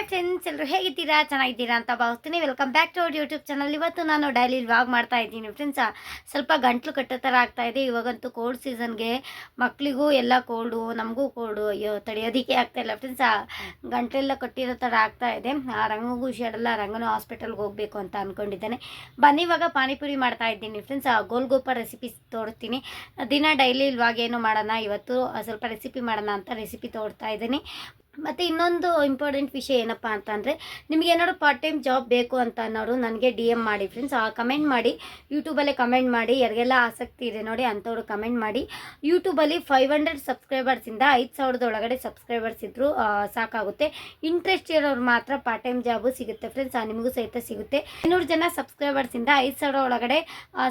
Hi friends ಎಲ್ಲರೂ ಹೇಗಿದ್ದೀರಾ? ಚೆನ್ನಾಗಿದ್ದೀರಾ ಅಂತ ಭಾವಿಸ್ತೀನಿ. Welcome back to our YouTube channel ಇವತ್ತು ನಾನು ಡೈಲಿ ವ್ಲಾಗ್ ಮಾಡ್ತಾ ಇದ್ದೀನಿ ಫ್ರೆಂಡ್ಸ್ ಸ್ವಲ್ಪ ಗಂಟ್ಲು ಕಟ್ಟೋ ಥರ ಇದೆ. ಇವಾಗಂತೂ ಕೋಲ್ಡ್ ಸೀಸನ್ಗೆ ಮಕ್ಕಳಿಗೂ ಎಲ್ಲ ಕೋಲ್ಡು ನಮಗೂ ಕೋಲ್ಡು ಅಯ್ಯೋ, ತಡೆಯೋದಕ್ಕೆ ಆಗ್ತಾ ಇಲ್ಲ ಫ್ರೆಂಡ್ಸ್ ಗಂಟ್ಲೆಲ್ಲ ಕಟ್ಟಿರೋ ಥರ ಆಗ್ತಾ ಇದೆ. ಆ ರಂಗಗೂ ಹುಷಾರಲ್ಲ ರಂಗನೂ ಹಾಸ್ಪಿಟಲ್ಗೆ ಹೋಗಬೇಕು ಅಂತ ಅಂದ್ಕೊಂಡಿದ್ದಾನೆ ಬನ್ನಿ, ಇವಾಗ ಪಾನಿಪುರಿ ಮಾಡ್ತಾ ಇದ್ದೀನಿ ಫ್ರೆಂಡ್ಸ್ ಗೋಲ್ಗೋಪ ರೆಸಿಪಿ ತೋರಿಸ್ತೀನಿ. ದಿನ ಡೈಲಿ ವ್ಲಾಗ್ ಏನು ಮಾಡೋಣ? ಇವತ್ತು ಸ್ವಲ್ಪ ರೆಸಿಪಿ ಮಾಡೋಣ ಅಂತ ರೆಸಿಪಿ ತೋರ್ತಾ ಇದ್ದೀನಿ. ಮತ್ತು ಇನ್ನೊಂದು ಇಂಪಾರ್ಟೆಂಟ್ ವಿಷಯ ಏನಪ್ಪ ಅಂತಂದರೆ ನಿಮಗೆ ಏನಾದ್ರು ಪಾರ್ಟ್ ಟೈಮ್ ಜಾಬ್ ಬೇಕು ಅಂತ ಅನ್ನೋರು ನನಗೆ ಡಿ ಎಂ ಮಾಡಿ ಫ್ರೆಂಡ್ಸ್ ಆ ಕಮೆಂಟ್ ಮಾಡಿ ಯೂಟ್ಯೂಬಲ್ಲೇ ಕಮೆಂಟ್ ಮಾಡಿ ಯಾರಿಗೆಲ್ಲ ಆಸಕ್ತಿ ಇದೆ ನೋಡಿ ಅಂಥವ್ರು ಕಮೆಂಟ್ ಮಾಡಿ. ಯೂಟ್ಯೂಬಲ್ಲಿ ಫೈವ್ ಹಂಡ್ರೆಡ್ ಸಬ್ಸ್ಕ್ರೈಬರ್ಸಿಂದ ಐದು ಸಾವಿರದ ಒಳಗಡೆ ಸಬ್ಸ್ಕ್ರೈಬರ್ಸ್ ಇದ್ದರೂ ಸಾಕಾಗುತ್ತೆ. ಇಂಟ್ರೆಸ್ಟ್ ಇರೋರು ಮಾತ್ರ ಪಾರ್ಟ್ ಟೈಮ್ ಜಾಬು ಸಿಗುತ್ತೆ ಫ್ರೆಂಡ್ಸ್ ನಿಮಗೂ ಸಹಿತ ಸಿಗುತ್ತೆ. ಇನ್ನೂರು ಜನ ಸಬ್ಸ್ಕ್ರೈಬರ್ಸಿಂದ ಐದು ಸಾವಿರ ಒಳಗಡೆ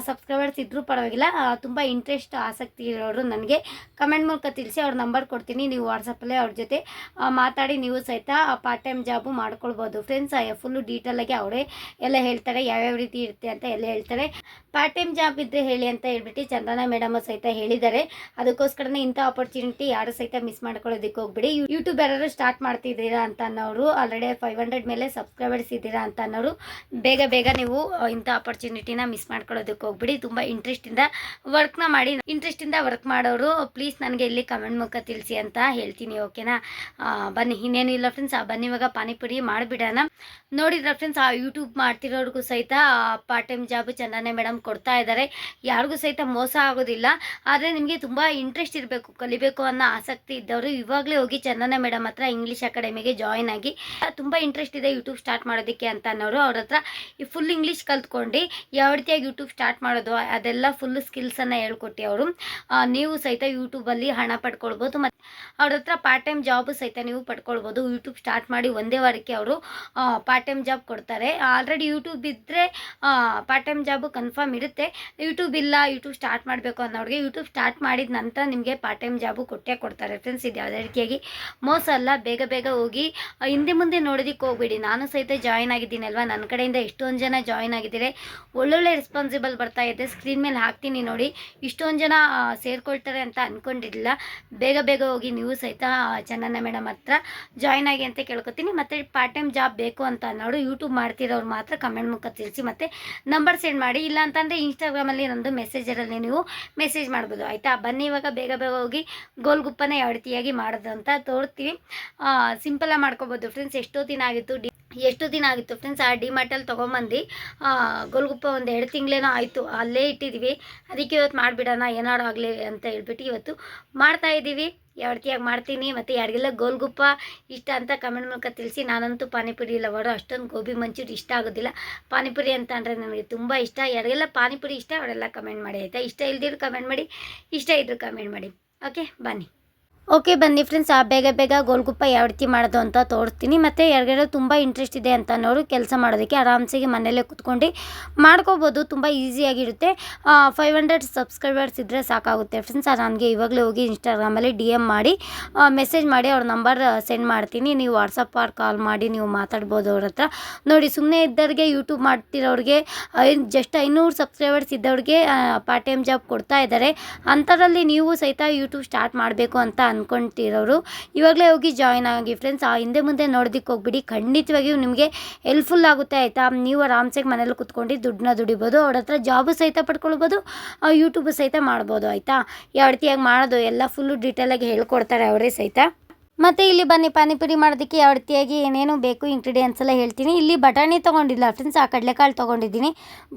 ಸಬ್ಸ್ಕ್ರೈಬರ್ಸ್ ಇದ್ದರೂ ಪರವಾಗಿಲ್ಲ. ತುಂಬ ಇಂಟ್ರೆಸ್ಟ್ ಆಸಕ್ತಿ ಇರೋರು ನನಗೆ ಕಮೆಂಟ್ ಮೂಲಕ ತಿಳಿಸಿ ಅವ್ರ ನಂಬರ್ ಕೊಡ್ತೀನಿ. ನೀವು ವಾಟ್ಸಪ್ಪಲ್ಲೇ ಅವ್ರ ಜೊತೆ ಆ, ಮಾತಾಡಿ ನೀವು ಸಹಿತ ಪಾರ್ಟ್ ಟೈಮ್ ಜಾಬು ಮಾಡ್ಕೊಳ್ಬೋದು. ಫ್ರೆಂಡ್ಸ್ ಫುಲ್ಲು ಡೀಟೇಲಾಗಿ ಅವರೇ ಎಲ್ಲ ಹೇಳ್ತಾರೆ, ಯಾವ್ಯಾವ ರೀತಿ ಇರುತ್ತೆ ಅಂತ ಎಲ್ಲ ಹೇಳ್ತಾರೆ. ಪಾರ್ಟ್ ಟೈಮ್ ಜಾಬ್ ಇದ್ದರೆ ಹೇಳಿ ಅಂತ ಹೇಳ್ಬಿಟ್ಟು ಚಂದನ ಮೇಡಮ್ ಸಹಿತ ಹೇಳಿದ್ದಾರೆ. ಅದಕ್ಕೋಸ್ಕರನೇ ಇಂಥ ಆಪರ್ಚುನಿಟಿ ಯಾರು ಸಹಿತ ಮಿಸ್ ಮಾಡ್ಕೊಳ್ಳೋದಕ್ಕೆ ಹೋಗ್ಬಿಡಿ. ಯೂಟ್ಯೂಬ್ ಯಾರು ಸ್ಟಾರ್ಟ್ ಮಾಡ್ತಿದ್ದೀರಾ ಅಂತ ಅನ್ನೋರು ಆಲ್ರೆಡಿ ಫೈವ್ ಹಂಡ್ರೆಡ್ ಮೇಲೆ ಸಬ್ಸ್ಕ್ರೈಬರ್ಸ್ ಇದ್ದೀರಾ ಅಂತ ಅನ್ನೋರು, ಬೇಗ ಬೇಗ ನೀವು ಇಂಥ ಆಪರ್ಚುನಿಟಿನ ಮಿಸ್ ಮಾಡ್ಕೊಳ್ಳೋದಕ್ಕೆ ಹೋಗ್ಬಿಡಿ. ತುಂಬ ಇಂಟ್ರೆಸ್ಟಿಂದ ವರ್ಕ್ನ ಮಾಡಿ ಇಂಟ್ರೆಸ್ಟಿಂದ ವರ್ಕ್ ಮಾಡೋರು ಪ್ಲೀಸ್ ನನಗೆ ಇಲ್ಲಿ ಕಮೆಂಟ್ ಮುಖ ತಿಳಿಸಿ ಅಂತ ಹೇಳ್ತೀನಿ ಓಕೆನಾ ಬನ್ನಿ ಇನ್ನೇನಿಲ್ಲ ಫ್ರೆಂಡ್ಸ್ ಬನ್ನಿ, ಇವಾಗ ಪಾನಿಪುರಿ ಮಾಡಿಬಿಡೋಣ. ನೋಡಿದ್ರ ಫ್ರೆಂಡ್ಸ್ ಆ ಯೂಟ್ಯೂಬ್ ಮಾಡ್ತಿರೋರಿಗೂ ಸಹಿತ part time job Chandana madam ಕೊಡ್ತಾ ಇದ್ದಾರೆ ಯಾರಿಗೂ ಸಹಿತ ಮೋಸ ಆಗೋದಿಲ್ಲ. ಆದರೆ ನಿಮಗೆ ತುಂಬ ಇಂಟ್ರೆಸ್ಟ್ ಇರಬೇಕು, ಕಲಿಬೇಕು ಅನ್ನೋ ಆಸಕ್ತಿ ಇದ್ದವರು ಇವಾಗಲೇ ಹೋಗಿ ಚಂದನ ಮೇಡಮ್ ಹತ್ರ ಇಂಗ್ಲೀಷ್ ಅಕಾಡೆಮಿಗೆ ಜಾಯಿನ್ ಆಗಿ, ತುಂಬ ಇಂಟ್ರೆಸ್ಟ್ ಇದೆ ಯೂಟ್ಯೂಬ್ ಸ್ಟಾರ್ಟ್ ಮಾಡೋದಕ್ಕೆ ಅಂತ ಅನ್ನೋರು ಅವ್ರ ಹತ್ರ ಈ ಫುಲ್ ಇಂಗ್ಲೀಷ್ ಕಲ್ತ್ಕೊಂಡು, ಯಾವ ರೀತಿಯಾಗಿ ಯೂಟ್ಯೂಬ್ ಸ್ಟಾರ್ಟ್ ಮಾಡೋದು, ಅದೆಲ್ಲ ಫುಲ್ ಸ್ಕಿಲ್ಸನ್ನು ಹೇಳ್ಕೊಟ್ಟಿ ಅವರು. ನೀವು ಸಹಿತ ಯೂಟ್ಯೂಬಲ್ಲಿ ಹಣ ಪಡ್ಕೊಳ್ಬೋದು. ಮತ್ತು ಅವ್ರ ಹತ್ರ ಪಾರ್ಟ್ ಟೈಮ್ ಜಾಬು ಸಹಿತ ನೀವು ಪಡ್ಕೊಳ್ಬೋದು. ಯೂಟ್ಯೂಬ್ ಸ್ಟಾರ್ಟ್ ಮಾಡಿ ಒಂದೇ ವಾರಕ್ಕೆ ಅವರು ಪಾರ್ಟ್ ಟೈಮ್ ಜಾಬ್ ಕೊಡ್ತಾರೆ. ಆಲ್ರೆಡಿ ಯೂಟ್ಯೂಬ್ ಇದ್ದರೆ ಪಾರ್ಟ್ ಟೈಮ್ ಜಾಬು ಕನ್ಫರ್ಮ್ ಇರುತ್ತೆ. ಯೂಟ್ಯೂಬ್ ಇಲ್ಲ ಯೂಟ್ಯೂಬ್ ಸ್ಟಾರ್ಟ್ ಮಾಡಬೇಕು ಅನ್ನೋರಿಗೆ ಯೂಟ್ಯೂಬ್ ಸ್ಟಾರ್ಟ್ ಮಾಡಿದ ನಂತರ ನಿಮಗೆ ಪಾರ್ಟ್ ಟೈಮ್ ಜಾಬು ಕೊಟ್ಟೇ ಕೊಡ್ತಾರೆ. ಫ್ರೆಂಡ್ಸ್ ಇದು ಯಾವುದೇ ರೀತಿಯಾಗಿ ಮೋಸ ಅಲ್ಲ. ಬೇಗ ಬೇಗ ಹೋಗಿ ಹಿಂದೆ ಮುಂದೆ ನೋಡೋದಕ್ಕೆ ಹೋಗ್ಬೇಡಿ. ನಾನು ಸಹಿತ ಜಾಯ್ನ್ ಆಗಿದ್ದೀನಲ್ವಾ? ನನ್ನ ಕಡೆಯಿಂದ ಎಷ್ಟೊಂದು ಜನ ಜಾಯ್ನ್ ಆಗಿದ್ದಾರೆ? ಒಳ್ಳೊಳ್ಳೆ ರೆಸ್ಪಾನ್ಸಿಬಲ್ ಬರ್ತಾ ಇದೆ. ಸ್ಕ್ರೀನ್ ಮೇಲೆ ಹಾಕ್ತೀನಿ ನೋಡಿ. ಇಷ್ಟೊಂದು ಜನ ಸೇರ್ಕೊಳ್ತಾರೆ ಅಂತ ಅಂದ್ಕೊಂಡಿರಲಿಲ್ಲ ಬೇಗ ಬೇಗ ಹೋಗಿ ನೀವು ಸಹಿತ ಚೆನ್ನಣ್ಣ ಮೇಡಮ್ ಹತ್ರ ಜಾಯ್ನ್ ಆಗಿ ಅಂತ ಕೇಳ್ಕೊತೀನಿ. ಮತ್ತು ಪಾರ್ಟ್ ಟೈಮ್ ಜಾಬ್ ಬೇಕು ಅಂತ ಅನ್ನೋರು ಯೂಟ್ಯೂಬ್ ಮಾಡ್ತಿರೋರು ಮಾತ್ರ ಕಮೆಂಟ್ ಮುಖ ತಿಳಿಸಿ ಮತ್ತು ನಂಬರ್ ಸೆಂಡ್ ಮಾಡಿ. ಇಲ್ಲ ಅಂತಂದರೆ ಇನ್ಸ್ಟಾಗ್ರಾಮಲ್ಲಿ ನಂದು ಮೆಸೇಜರಲ್ಲಿ ನೀವು ಮೆಸೇಜ್ ಮಾಡ್ಬೋದು. ಆಯಿತಾ? ಬನ್ನಿ ಇವಾಗ. ಬೇಗ ಬೇಗ ಹೋಗಿ ಗೋಲ್ಗುಪ್ಪನ ಯಾವ ರೀತಿಯಾಗಿ ಮಾಡೋದು ಅಂತ ತೋರಿಸ್ತೀವಿ ಸಿಂಪಲಾಗಿ ಮಾಡ್ಕೊಬೋದು. ಫ್ರೆಂಡ್ಸ್ ಎಷ್ಟೋ ದಿನ ಆಗಿತ್ತು. ಎಷ್ಟು ದಿನ ಆಗಿತ್ತು ಫ್ರೆಂಡ್ಸ್ ಆ ಡಿಮಾರ್ಟಲ್ಲಿ ತೊಗೊಂಬಂದು. ಗೋಲ್ಗುಪ್ಪ ಒಂದು ಎರಡು ತಿಂಗಳೇನೋ ಆಯಿತು. ಅಲ್ಲೇ ಇಟ್ಟಿದ್ದೀವಿ ಅದಕ್ಕೆ ಇವತ್ತು ಮಾಡಿಬಿಡೋಣ, ಏನಾರು ಆಗಲಿ ಅಂತ ಹೇಳ್ಬಿಟ್ಟು ಇವತ್ತು ಮಾಡ್ತಾ ಇದ್ದೀವಿ. ಯಾವ ರೀತಿಯಾಗಿ ಮಾಡ್ತೀನಿ ಮತ್ತು ಯಾರಿಗೆಲ್ಲ ಗೋಲ್ಗುಪ್ಪ ಇಷ್ಟ ಅಂತ ಕಮೆಂಟ್ ಮೂಲಕ ತಿಳಿಸಿ. ನಾನಂತೂ ಪಾನಿಪುರಿ ಲವರು, ಅಷ್ಟೊಂದು ಗೋಬಿ ಮಂಚೂರಿ ಇಷ್ಟ ಆಗೋದಿಲ್ಲ. ಪಾನಿಪುರಿ ಅಂತ ಅಂದರೆ ನನಗೆ ತುಂಬ ಇಷ್ಟ. ಯಾರಿಗೆಲ್ಲ ಪಾನಿಪುರಿ ಇಷ್ಟ, ಅವರೆಲ್ಲ ಕಮೆಂಟ್ ಮಾಡಿ, ಆಯಿತಾ? ಇಷ್ಟ ಇಲ್ದಿದ್ರು ಕಮೆಂಟ್ ಮಾಡಿ, ಇಷ್ಟ ಇದ್ದರು ಕಮೆಂಟ್ ಮಾಡಿ. ಓಕೆ ಬನ್ನಿ. ಓಕೆ ಬನ್ನಿ ಫ್ರೆಂಡ್ಸ್ ಆ ಬೇಗ ಬೇಗ ಗೋಲ್ಗುಪ್ಪ ಯಾವ ರೀತಿ ಮಾಡೋದು ಅಂತ ತೋರಿಸ್ತೀನಿ. ಮತ್ತು ಯಾರಿಗಾರು ತುಂಬ ಇಂಟ್ರೆಸ್ಟ್ ಇದೆ ಅಂತ ಅನ್ನೋರು ಕೆಲಸ ಮಾಡೋದಕ್ಕೆ ಆರಾಮ್ಸಿಗೆ ಮನೇಲೇ ಕುತ್ಕೊಂಡು ಮಾಡ್ಕೋಬೋದು. ತುಂಬ ಈಸಿಯಾಗಿರುತ್ತೆ ಫೈವ್ ಹಂಡ್ರೆಡ್ ಸಬ್ಸ್ಕ್ರೈಬರ್ಸ್ ಇದ್ದರೆ ಸಾಕಾಗುತ್ತೆ ಫ್ರೆಂಡ್ಸ್ ನನಗೆ ಇವಾಗಲೇ ಹೋಗಿ ಇನ್ಸ್ಟಾಗ್ರಾಮಲ್ಲಿ ಡಿ ಎಂ ಮಾಡಿ ಮೆಸೇಜ್ ಮಾಡಿ, ಅವ್ರ ನಂಬರ್ ಸೆಂಡ್ ಮಾಡ್ತೀನಿ. ನೀವು ವಾಟ್ಸಪ್ ಅವ್ರು ಕಾಲ್ ಮಾಡಿ, ನೀವು ಮಾತಾಡ್ಬೋದು ಅವ್ರ ಹತ್ರ. ನೋಡಿ ಸುಮ್ಮನೆ ಇದ್ದವ್ರಿಗೆ ಯೂಟ್ಯೂಬ್ ಮಾಡ್ತಿರೋರಿಗೆ ಜಸ್ಟ್ ಐನೂರು ಸಬ್ಸ್ಕ್ರೈಬರ್ಸ್ ಇದ್ದವ್ರಿಗೆ ಪಾರ್ಟ್ ಟೈಮ್ ಜಾಬ್ ಕೊಡ್ತಾ ಇದ್ದಾರೆ. ಅಂಥದ್ರಲ್ಲಿ ನೀವು ಸಹಿತ ಯೂಟ್ಯೂಬ್ ಸ್ಟಾರ್ಟ್ ಮಾಡಬೇಕು ಅಂತ ಅಂದ್ಕೊಂತಿರೋರು ಇವಾಗಲೇ ಹೋಗಿ ಜಾಯ್ನ್ ಆಗಿ. ಫ್ರೆಂಡ್ಸ್ ಆ ಹಿಂದೆ ಮುಂದೆ ನೋಡೋದಕ್ಕೆ ಹೋಗ್ಬಿಡಿ. ಖಂಡಿತವಾಗಿಯೂ ನಿಮಗೆ ಹೆಲ್ಪ್ಫುಲ್ ಆಗುತ್ತೆ, ಆಯಿತಾ? ನೀವು ಆರಾಮ್ಸಾಗಿ ಮನೇಲಿ ಕುತ್ಕೊಂಡು ದುಡ್ಡನ್ನ ದುಡಿಬೋದು, ಅವ್ರ ಹತ್ರ ಜಾಬು ಸಹಿತ ಪಡ್ಕೊಳ್ಬೋದು ಯೂಟ್ಯೂಬ್ ಸಹಿತ ಮಾಡ್ಬೋದು, ಆಯಿತಾ? ಯಾವ ರೀತಿಯಾಗಿ ಮಾಡೋದು ಎಲ್ಲ ಫುಲ್ಲು ಡೀಟೇಲಾಗಿ ಹೇಳ್ಕೊಡ್ತಾರೆ ಅವರೇ ಸಹಿತ. ಮತ್ತು ಇಲ್ಲಿ ಬನ್ನಿ, ಪಾನಿಪುರಿ ಮಾಡೋದಕ್ಕೆ ಯಾವ ರೀತಿಯಾಗಿ ಏನೇನು ಬೇಕು ಇಂಗ್ರೀಡಿಯೆಂಟ್ಸ್ ಎಲ್ಲ ಹೇಳ್ತೀನಿ. ಇಲ್ಲಿ ಬಟಾಣಿ ತೊಗೊಂಡಿಲ್ಲ ಫ್ರೆಂಡ್ಸ್ ಆ ಕಡಲೆಕಾಳು ತೊಗೊಂಡಿದ್ದೀನಿ.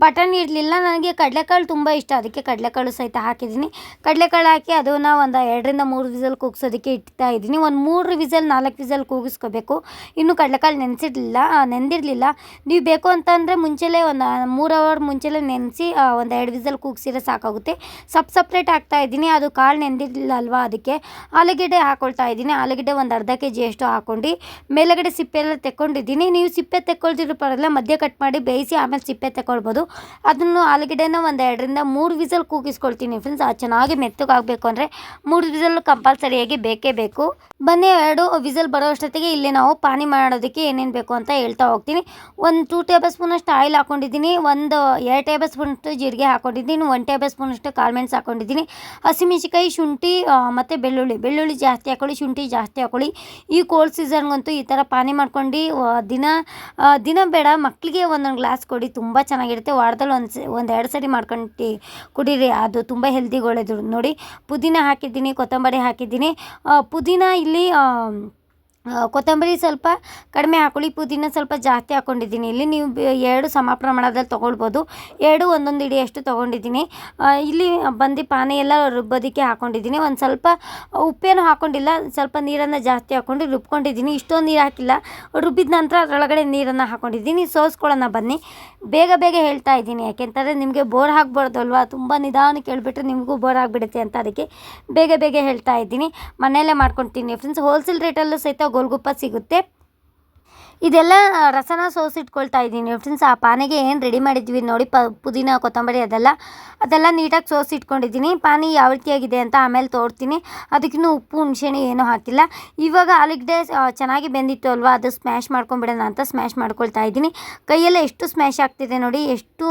ಬಟಾಣಿ ಇರಲಿಲ್ಲ ನನಗೆ ಕಡಲೆಕಾಳು ತುಂಬ ಇಷ್ಟ, ಅದಕ್ಕೆ ಕಡಲೆಕಾಳು ಸಹಿತ ಹಾಕಿದ್ದೀನಿ. ಕಡಲೆಕಾಳು ಹಾಕಿ ಅದನ್ನು ಒಂದು ಎರಡರಿಂದ ಮೂರು ವಿಸಲ್ ಕೂಗಿಸೋದಕ್ಕೆ ಇಡ್ತಾ ಇದ್ದೀನಿ. ಒಂದು ಮೂರು ವಿಸಲ್, ನಾಲ್ಕು ವಿಸಲ್ ಕೂಗಿಸ್ಕೋಬೇಕು. ಇನ್ನು ಕಡಲೆಕಾಳು ನೆನೆಸಿರ್ಲಿಲ್ಲ ನೆಂದಿರಲಿಲ್ಲ. ನೀವು ಬೇಕು ಅಂತಂದರೆ ಮುಂಚೆಲೇ ಒಂದು ಮೂರು ಅವರ್ ಮುಂಚೆಲೇ ನೆನೆಸಿ ಒಂದು ಎರಡು ವಿಸಲ್ ಕೂಗಿಸಿದ್ರೆ ಸಾಕಾಗುತ್ತೆ. ಸಪ್ ಸಪ್ರೇಟ್ ಹಾಕ್ತಾ ಇದ್ದೀನಿ. ಅದು ಕಾಳು ನೆಂದಿರಲಿಲ್ಲ ಅಲ್ವಾ, ಅದಕ್ಕೆ ಆಲೂಗೆಡ್ಡೆ ಹಾಕೊಳ್ತಾ ಇದ್ದೀನಿ. ಆಲೂಗೆಡ್ಡೆ ಒಂದು ಅರ್ಧ ಕೆ ಜಿ ಅಷ್ಟು ಹಾಕ್ಕೊಂಡು ಮೇಲುಗಡೆ ಸಿಪ್ಪೆ ಎಲ್ಲ ತೆಕ್ಕೊಂಡಿದ್ದೀನಿ. ನೀವು ಸಿಪ್ಪೆ ತೆಕ್ಕೊಳ್ದಿರೋ ಪರವಾಗಿಲ್ಲ, ಮಧ್ಯ ಕಟ್ ಮಾಡಿ ಬೇಯಿಸಿ ಆಮೇಲೆ ಸಿಪ್ಪೆ ತೆಕ್ಕೊಳ್ಬೋದು. ಅದನ್ನು ಆಲೂಗಡ್ಡೆನ ಒಂದು ಎರಡರಿಂದ ಮೂರು ವಿಸಲ್ ಕೂಗಿಸ್ಕೊಳ್ತೀನಿ ಫ್ರೆಂಡ್ಸ್ ಅದು ಚೆನ್ನಾಗಿ ಮೆತ್ತಗಾಗಬೇಕು ಅಂದರೆ ಮೂರು ವಿಸಲ್ ಕಂಪಲ್ಸರಿಯಾಗಿ ಬೇಕೇ ಬೇಕು. ಬನ್ನಿ, ಎರಡು ವಿಸಲ್ ಬರೋ ಅಷ್ಟೊತ್ತಿಗೆ ಇಲ್ಲಿ ನಾವು ಪಾನಿ ಮಾಡೋದಕ್ಕೆ ಏನೇನು ಬೇಕು ಅಂತ ಹೇಳ್ತಾ ಹೋಗ್ತೀನಿ. ಒಂದು ಟೂ ಟೇಬಲ್ ಸ್ಪೂನಷ್ಟು ಆಯಿಲ್ ಹಾಕೊಂಡಿದ್ದೀನಿ, ಒಂದು ಎರಡು ಟೇಬಲ್ ಸ್ಪೂನಷ್ಟು ಜೀರಿಗೆ ಹಾಕೊಂಡಿದ್ದೀನಿ, ಒಂದು ಟೇಬಲ್ ಸ್ಪೂನಷ್ಟು ಕಾಳು ಮೆಣಸು ಹಾಕ್ಕೊಂಡಿದ್ದೀನಿ ಹಸಿಮೆಣಸಿಕಾಯಿ ಶುಂಠಿ ಮತ್ತು ಬೆಳ್ಳುಳ್ಳಿ. ಬೆಳ್ಳುಳ್ಳಿ ಜಾಸ್ತಿ ಹಾಕೊಳ್ಳಿ, ಶುಂಠಿ ಜಾಸ್ತಿ ಹಾಕೊಳ್ಳಿ ಈ ಕೋಲ್ಡ್ ಸೀಸನ್ಗಂತೂ ಈ ಥರ ಪಾನಿ ಮಾಡ್ಕೊಂಡು ದಿನ ದಿನ ಬೇಡ ಮಕ್ಕಳಿಗೆ ಒಂದೊಂದು ಗ್ಲಾಸ್ ಕೊಡಿ, ತುಂಬ ಚೆನ್ನಾಗಿರುತ್ತೆ. ವಾರದಲ್ಲಿ ಒಂದು ಒಂದು ಎರಡು ಸರಿ ಮಾಡ್ಕೊಂಡು ಕುಡೀರಿ, ಅದು ತುಂಬ ಹೆಲ್ದಿಗೆ ಒಳ್ಳೆಯದು ನೋಡಿ, ಪುದೀನ ಹಾಕಿದ್ದೀನಿ, ಕೊತ್ತಂಬರಿ ಹಾಕಿದ್ದೀನಿ. ಪುದೀನ ಇಲ್ಲಿ ಕೊತ್ತಂಬರಿ ಸ್ವಲ್ಪ ಕಡಿಮೆ ಹಾಕೊಳ್ಳಿ. ಪುದೀನ ಸ್ವಲ್ಪ ಜಾಸ್ತಿ ಹಾಕ್ಕೊಂಡಿದ್ದೀನಿ ಇಲ್ಲಿ ನೀವು ಎರಡು ಸಮ ಪ್ರಮಾಣದಲ್ಲಿ ತೊಗೊಳ್ಬೋದು. ಎರಡು ಒಂದೊಂದು ಇಡಿಯಷ್ಟು ತೊಗೊಂಡಿದ್ದೀನಿ. ಇಲ್ಲಿ ಬಂದು ಪಾನಿ ಎಲ್ಲ ರುಬ್ಬೋದಕ್ಕೆ ಹಾಕ್ಕೊಂಡಿದ್ದೀನಿ ಒಂದು ಸ್ವಲ್ಪ ಉಪ್ಪೇನು ಹಾಕ್ಕೊಂಡಿಲ್ಲ ಸ್ವಲ್ಪ ನೀರನ್ನು ಜಾಸ್ತಿ ಹಾಕ್ಕೊಂಡು ರುಬ್ಕೊಂಡಿದ್ದೀನಿ. ಇಷ್ಟೊಂದು ನೀರು ಹಾಕಿಲ್ಲ. ರುಬ್ಬಿದ ನಂತರ ಅದರೊಳಗಡೆ ನೀರನ್ನು ಹಾಕ್ಕೊಂಡಿದ್ದೀನಿ ಸೋಸ್ಕೊಳ್ಳೋಣ ಬನ್ನಿ. ಬೇಗ ಬೇಗ ಹೇಳ್ತಾ ಇದ್ದೀನಿ. ಯಾಕೆಂತಂದರೆ ನಿಮಗೆ ಬೋರ್ ಹಾಕ್ಬಾರ್ದಲ್ವಾ ತುಂಬ ನಿಧಾನಕ್ಕೆ ಕೇಳಿಬಿಟ್ರೆ ನಿಮಗೂ ಬೋರ್ ಆಗಿಬಿಡುತ್ತೆ ಅಂತ ಅದಕ್ಕೆ ಬೇಗ ಬೇಗ ಹೇಳ್ತಾ ಇದ್ದೀನಿ. ಮನೆಯಲ್ಲೇ ಮಾಡ್ಕೊಳ್ತೀನಿ ಫ್ರೆಂಡ್ಸ್, ಹೋಲ್ಸೇಲ್ ರೇಟಲ್ಲೂ ಸಹಿತ ಗೋಲ್ಗುಪ್ಪ ಸಿಗುತ್ತೆ. ಇದೆಲ್ಲ ರಸನ ಸೋಸಿಟ್ಕೊಳ್ತಾ ಇದ್ದೀನಿ. ಫ್ರೆಂಡ್ಸ್ ಆ ಪಾನಿಗೆ ಏನು ರೆಡಿ ಮಾಡಿದ್ವಿ ನೋಡಿ, ಪ, ಪುದೀನ, ಕೊತ್ತಂಬರಿ ಅದೆಲ್ಲ. ಅದೆಲ್ಲ ನೀಟಾಗಿ ಸೋಸಿಟ್ಕೊಂಡಿದ್ದೀನಿ ಪಾನಿ ಯಾವ ರೀತಿಯಾಗಿದೆ ಅಂತ ಆಮೇಲೆ ತೋರ್ತೀನಿ. ಅದಕ್ಕಿನ್ನೂ ಉಪ್ಪು, ಹುಣಸೆಹಣ್ಣು ಏನೂ ಹಾಕಿಲ್ಲ. ಇವಾಗ ಆಲೂಗಡ್ಡೆ ಚೆನ್ನಾಗಿ ಬೆಂದಿತ್ತು ಅಲ್ವಾ? ಅದು ಸ್ಮ್ಯಾಶ್ ಮಾಡ್ಕೊಂಬಿಡೋಣ ಅಂತ ಸ್ಮ್ಯಾಶ್ ಮಾಡ್ಕೊಳ್ತಾ ಇದ್ದೀನಿ. ಕೈಯೆಲ್ಲ ಎಷ್ಟು ಸ್ಮ್ಯಾಶ್ ಆಗ್ತಿದೆ ನೋಡಿ, ಎಷ್ಟು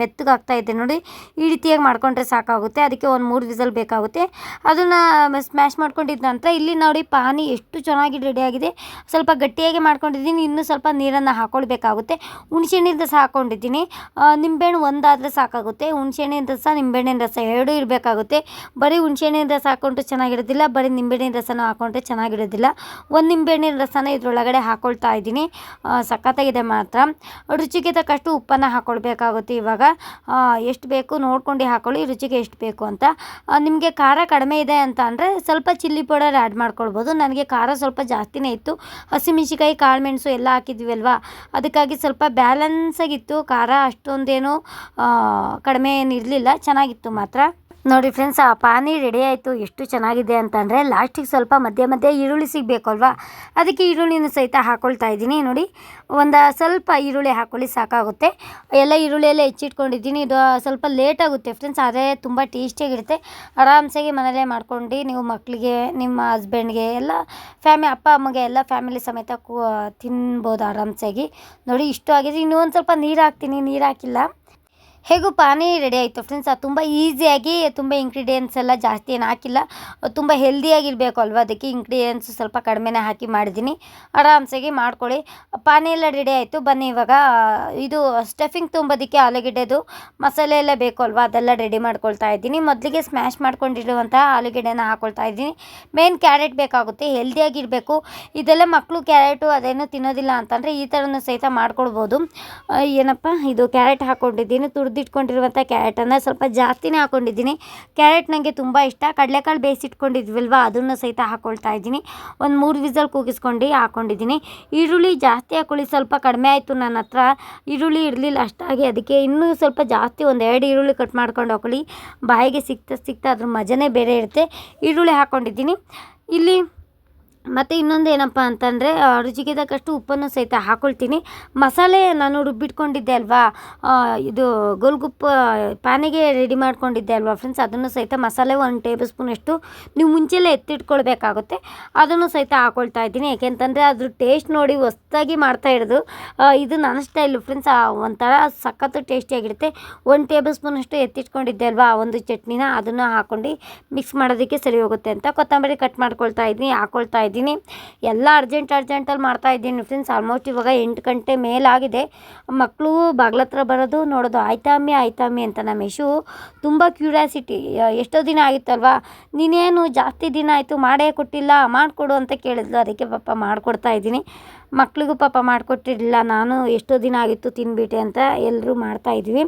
ಮೆತ್ತಗಾಗ್ತಾ ಇದೆ ನೋಡಿ, ಈ ರೀತಿಯಾಗಿ ಮಾಡ್ಕೊಂಡ್ರೆ ಸಾಕಾಗುತ್ತೆ. ಅದಕ್ಕೆ ಒಂದು ಮೂರು ವಿಸಲ್ ಬೇಕಾಗುತ್ತೆ. ಅದನ್ನು ಸ್ಮ್ಯಾಶ್ ಮಾಡ್ಕೊಂಡಿದ್ದ ನಂತರ ಇಲ್ಲಿ ನೋಡಿ, ಪಾನಿ ಎಷ್ಟು ಚೆನ್ನಾಗಿ ರೆಡಿಯಾಗಿದೆ ಸ್ವಲ್ಪ ಗಟ್ಟಿಯಾಗಿ ಮಾಡ್ಕೊಂಡಿದ್ದೀನಿ. ಇನ್ನೂ ಸ್ವಲ್ಪ ನೀರನ್ನು ಹಾಕ್ಕೊಳ್ಬೇಕಾಗುತ್ತೆ ಹುಣಸೆಹಣ್ಣಿನ ರಸ ಹಾಕ್ಕೊಂಡಿದ್ದೀನಿ ನಿಂಬೆಹಣ್ಣು ಒಂದಾದರೆ ಸಾಕಾಗುತ್ತೆ. ಹುಣ್ಸೆಹಣ್ಣಿನ ರಸ, ನಿಂಬೆಹಣ್ಣಿನ ರಸ ಎರಡೂ ಇರಬೇಕಾಗುತ್ತೆ. ಬರೀ ಹುಣ್ಸೆಹಣ್ಣಿನ ರಸ ಹಾಕ್ಕೊಂಡ್ರೆ ಚೆನ್ನಾಗಿರೋದಿಲ್ಲ, ಬರೀ ನಿಂಬೆಹಣ್ಣಿನ ರಸನೂ ಹಾಕ್ಕೊಂಡ್ರೆ ಚೆನ್ನಾಗಿರೋದಿಲ್ಲ. ಒಂದು ನಿಂಬೆಹಣ್ಣಿನ ರಸನ ಇದರೊಳಗಡೆ ಹಾಕ್ಕೊಳ್ತಾ ಇದ್ದೀನಿ. ಸಖತ್ತಾಗಿದೆ ಮಾತ್ರ. ರುಚಿಗೆ ತಕ್ಕಷ್ಟು ಉಪ್ಪನ್ನು ಹಾಕ್ಕೊಳ್ಬೇಕಾಗುತ್ತೆ ಇವಾಗ. ಎಷ್ಟು ಬೇಕು ನೋಡ್ಕೊಂಡು ಹಾಕ್ಕೊಳ್ಳಿ ರುಚಿಗೆ ಎಷ್ಟು ಬೇಕು ಅಂತ. ನಿಮಗೆ ಖಾರ ಕಡಿಮೆ ಇದೆ ಅಂತ ಅಂದರೆ ಸ್ವಲ್ಪ ಚಿಲ್ಲಿ ಪೌಡರ್ ಆ್ಯಡ್ ಮಾಡ್ಕೊಳ್ಬೋದು. ನನಗೆ ಖಾರ ಸ್ವಲ್ಪ ಜಾಸ್ತಿನೇ ಇತ್ತು. ಹಸಿಮೆಣ್ಸಿಕಾಯಿ ಕಾಳುಮೆಣಸು ಎಲ್ಲ ಹಾಕಿದ್ವಿ ಅಲ್ವಾ ಅದಕ್ಕಾಗಿ ಸ್ವಲ್ಪ ಬ್ಯಾಲೆನ್ಸಾಗಿತ್ತು ಖಾರ ಅಷ್ಟೊಂದೇನು ಕಡಿಮೆ ಕಡಿಮೆ ಏನಿರಲಿಲ್ಲ. ಚೆನ್ನಾಗಿತ್ತು ಮಾತ್ರ. ನೋಡಿ ಫ್ರೆಂಡ್ಸ್ ಆ ಪಾನಿ ರೆಡಿ ಆಯಿತು. ಎಷ್ಟು ಚೆನ್ನಾಗಿದೆ ಅಂತಂದರೆ ಲಾಸ್ಟಿಗೆ ಸ್ವಲ್ಪ ಮಧ್ಯೆ ಮಧ್ಯೆ ಈರುಳ್ಳಿ ಸಿಗಬೇಕಲ್ವಾ? ಅದಕ್ಕೆ ಈರುಳ್ಳಿನ ಸಹಿತ ಹಾಕ್ಕೊಳ್ತಾ ಇದ್ದೀನಿ. ನೋಡಿ, ಒಂದು ಸ್ವಲ್ಪ ಈರುಳ್ಳಿ ಹಾಕ್ಕೊಳ್ಳಿ ಸಾಕಾಗುತ್ತೆ. ಎಲ್ಲ ಈರುಳ್ಳಿ ಎಲ್ಲ ಹೆಚ್ಚಿಟ್ಕೊಂಡಿದ್ದೀನಿ. ಇದು ಸ್ವಲ್ಪ ಲೇಟ್ ಆಗುತ್ತೆ ಫ್ರೆಂಡ್ಸ್ ಆದರೆ ತುಂಬ ಟೇಸ್ಟಿಯಾಗಿರುತ್ತೆ ಆರಾಮ್ಸಾಗಿ ಮನೆಯಲ್ಲೇ ಮಾಡ್ಕೊಂಡು ನೀವು ಮಕ್ಕಳಿಗೆ ನಿಮ್ಮ ಹಸ್ಬೆಂಡ್ಗೆ ಎಲ್ಲ ಫ್ಯಾಮಿ ಅಪ್ಪ, ಅಮ್ಮಗೆ, ಎಲ್ಲ ಫ್ಯಾಮಿಲಿ ಸಮೇತ ಕೂ ತಿನ್ಬೋದು ಆರಾಮ್ಸಾಗಿ. ನೋಡಿ ಇಷ್ಟು ಆಗಿದೆ ಇನ್ನೂ ಒಂದು ಸ್ವಲ್ಪ ನೀರು ಹಾಕ್ತೀನಿ. ನೀರು ಹಾಕಿಲ್ಲ. ಹೇಗೂ ಪಾನಿ ರೆಡಿ ಆಯಿತು ಫ್ರೆಂಡ್ಸ್ ಅದು ತುಂಬ ಈಸಿಯಾಗಿ ತುಂಬ ಇಂಗ್ರೀಡಿಯೆಂಟ್ಸ್ ಎಲ್ಲ ಜಾಸ್ತಿ ಏನು ಹಾಕಿಲ್ಲ. ತುಂಬ ಹೆಲ್ದಿಯಾಗಿರಬೇಕು ಅಲ್ವಾ? ಅದಕ್ಕೆ ಇಂಗ್ರೀಡಿಯೆಂಟ್ಸ್ ಸ್ವಲ್ಪ ಕಡಿಮೆನೇ ಹಾಕಿ ಮಾಡಿದ್ದೀನಿ. ಆರಾಮ್ಸಾಗಿ ಮಾಡ್ಕೊಳ್ಳಿ. ಪಾನಿ ಎಲ್ಲ ರೆಡಿ ಆಯಿತು. ಬನ್ನಿ ಇವಾಗ, ಇದು ಸ್ಟಫಿಂಗ್ ತುಂಬೋದಕ್ಕೆ ಆಲೂಗೆಡ್ಡೆದು ಮಸಾಲೆ ಎಲ್ಲ ಬೇಕು ಅಲ್ವಾ? ಅದೆಲ್ಲ ರೆಡಿ ಮಾಡ್ಕೊಳ್ತಾ ಇದ್ದೀನಿ. ಮೊದಲಿಗೆ ಸ್ಮ್ಯಾಶ್ ಮಾಡ್ಕೊಂಡಿರುವಂಥ ಆಲೂಗೆಡ್ಡೆನ ಹಾಕ್ಕೊಳ್ತಾ ಇದ್ದೀನಿ. ಮೇನ್ ಕ್ಯಾರೆಟ್ ಬೇಕಾಗುತ್ತೆ. ಹೆಲ್ದಿಯಾಗಿರಬೇಕು ಇದೆಲ್ಲ ಮಕ್ಕಳು ಕ್ಯಾರೆಟು ಅದೇನು ತಿನ್ನೋದಿಲ್ಲ ಅಂತಂದರೆ ಈ ಥರನೂ ಸಹಿತ ಮಾಡ್ಕೊಳ್ಬೋದು. ಏನಪ್ಪ? ಇದು ಕ್ಯಾರೆಟ್ ಹಾಕ್ಕೊಂಡಿದ್ದೀನಿ ತುರಿದಿಟ್ಕೊಂಡಿರುವಂಥ ಕ್ಯಾರೆಟನ್ನು ಸ್ವಲ್ಪ ಜಾಸ್ತಿನೇ ಹಾಕ್ಕೊಂಡಿದ್ದೀನಿ ಕ್ಯಾರೆಟ್ ನನಗೆ ತುಂಬ ಇಷ್ಟ. ಕಡಲೆಕಾಳು ಬೇಯಿಸಿಟ್ಕೊಂಡಿದ್ವಲ್ವ, ಅದನ್ನು ಸಹಿತ ಹಾಕ್ಕೊಳ್ತಾ ಇದ್ದೀನಿ. ಒಂದು ಮೂರು ವಿಸಲ್ ಕೂಗಿಸ್ಕೊಂಡು ಹಾಕ್ಕೊಂಡಿದ್ದೀನಿ ಈರುಳ್ಳಿ ಜಾಸ್ತಿ ಹಾಕ್ಕೊಳ್ಳಿ ಸ್ವಲ್ಪ ಕಡಿಮೆ ಆಯಿತು ನನ್ನ ಹತ್ರ. ಈರುಳ್ಳಿ ಇರಲಿಲ್ಲ ಅಷ್ಟಾಗಿ, ಅದಕ್ಕೆ ಇನ್ನೂ ಸ್ವಲ್ಪ ಜಾಸ್ತಿ ಒಂದು ಎರಡು ಈರುಳ್ಳಿ ಕಟ್ ಮಾಡ್ಕೊಂಡು ಹಾಕೊಳ್ಳಿ. ಬಾಯಿಗೆ ಸಿಕ್ತಾ ಸಿಕ್ತಾ ಅದ್ರ ಮಜನೇ ಬೇರೆ ಇರುತ್ತೆ. ಈರುಳ್ಳಿ ಹಾಕ್ಕೊಂಡಿದ್ದೀನಿ ಇಲ್ಲಿ ಮತ್ತು ಇನ್ನೊಂದು ಏನಪ್ಪ ಅಂತಂದರೆ ರುಚಿಗೆ ತಕ್ಕಷ್ಟು ಉಪ್ಪನ್ನು ಸಹಿತ ಹಾಕ್ಕೊಳ್ತೀನಿ ಮಸಾಲೆ ನಾನು ರುಬ್ಬಿಟ್ಕೊಂಡಿದ್ದೆ ಅಲ್ವಾ? ಇದು ಗೋಲ್ಗುಪ್ಪ ಪ್ಯಾನಿಗೆ ರೆಡಿ ಮಾಡ್ಕೊಂಡಿದ್ದೆ ಅಲ್ವಾ ಫ್ರೆಂಡ್ಸ್ ಅದನ್ನು ಸಹಿತ ಮಸಾಲೆ ಒಂದು ಟೇಬಲ್ ಸ್ಪೂನಷ್ಟು ನೀವು ಮುಂಚೆಲೇ ಎತ್ತಿಟ್ಕೊಳ್ಬೇಕಾಗುತ್ತೆ. ಅದನ್ನು ಸಹಿತ ಹಾಕ್ಕೊಳ್ತಾ ಇದ್ದೀನಿ. ಯಾಕೆಂತಂದರೆ ಅದ್ರ ಟೇಸ್ಟ್ ನೋಡಿ ಹೊಸ್ದಾಗಿ ಮಾಡ್ತಾ ಇರೋದು. ಇದು ನನ್ನ ಸ್ಟೈಲು ಫ್ರೆಂಡ್ಸ್ ಒಂಥರ ಸಖತ್ತು ಟೇಸ್ಟಿಯಾಗಿರುತ್ತೆ ಒಂದು ಟೇಬಲ್ ಸ್ಪೂನಷ್ಟು ಎತ್ತಿಟ್ಕೊಂಡಿದ್ದೆ ಅಲ್ವಾ, ಆ ಒಂದು ಚಟ್ನಿನ, ಅದನ್ನು ಹಾಕ್ಕೊಂಡು ಮಿಕ್ಸ್ ಮಾಡೋದಕ್ಕೆ ಸರಿ ಹೋಗುತ್ತೆ ಅಂತ. ಕೊತ್ತಂಬರಿ ಕಟ್ ಮಾಡ್ಕೊಳ್ತಾ ಇದ್ದೀನಿ ಹಾಕ್ಕೊಳ್ತಾ ಎಲ್ಲ ಅರ್ಜೆಂಟ್ ಅರ್ಜೆಂಟಲ್ಲಿ ಮಾಡ್ತಾ ಇದ್ದೀನಿ ಫ್ರೆಂಡ್ಸ್ ಆಲ್ಮೋಸ್ಟ್ ಇವಾಗ ಎಂಟು ಗಂಟೆ ಮೇಲಾಗಿದೆ. ಮಕ್ಕಳು ಬಾಗ್ಲತ್ರ ಬರೋದು ನೋಡೋದು ಆಯ್ತಾಮಿ ಆಯ್ತಾಮಿ ಅಂತ ನಮ್ಮ ಯಶು ತುಂಬ ಕ್ಯೂರಿಯಾಸಿಟಿ ಎಷ್ಟೋ ದಿನ ಆಗಿತ್ತಲ್ವ? ನೀನೇನು ಜಾಸ್ತಿ ದಿನ ಆಯಿತು ಮಾಡೇ ಕೊಟ್ಟಿಲ್ಲ, ಮಾಡಿಕೊಡು ಅಂತ ಕೇಳಿದ್ಲು. ಅದಕ್ಕೆ ಪಾಪ ಮಾಡಿಕೊಡ್ತಾ ಇದ್ದೀನಿ ಮಕ್ಕಳಿಗೂ ಪಾಪ ಮಾಡಿಕೊಟ್ಟಿರಲಿಲ್ಲ. ನಾನು ಎಷ್ಟೋ ದಿನ ಆಗಿತ್ತು ತಿನ್ಬಿಟ್ಟೆ ಅಂತ ಎಲ್ಲರೂ ಮಾಡ್ತಾಯಿದ್ವಿ.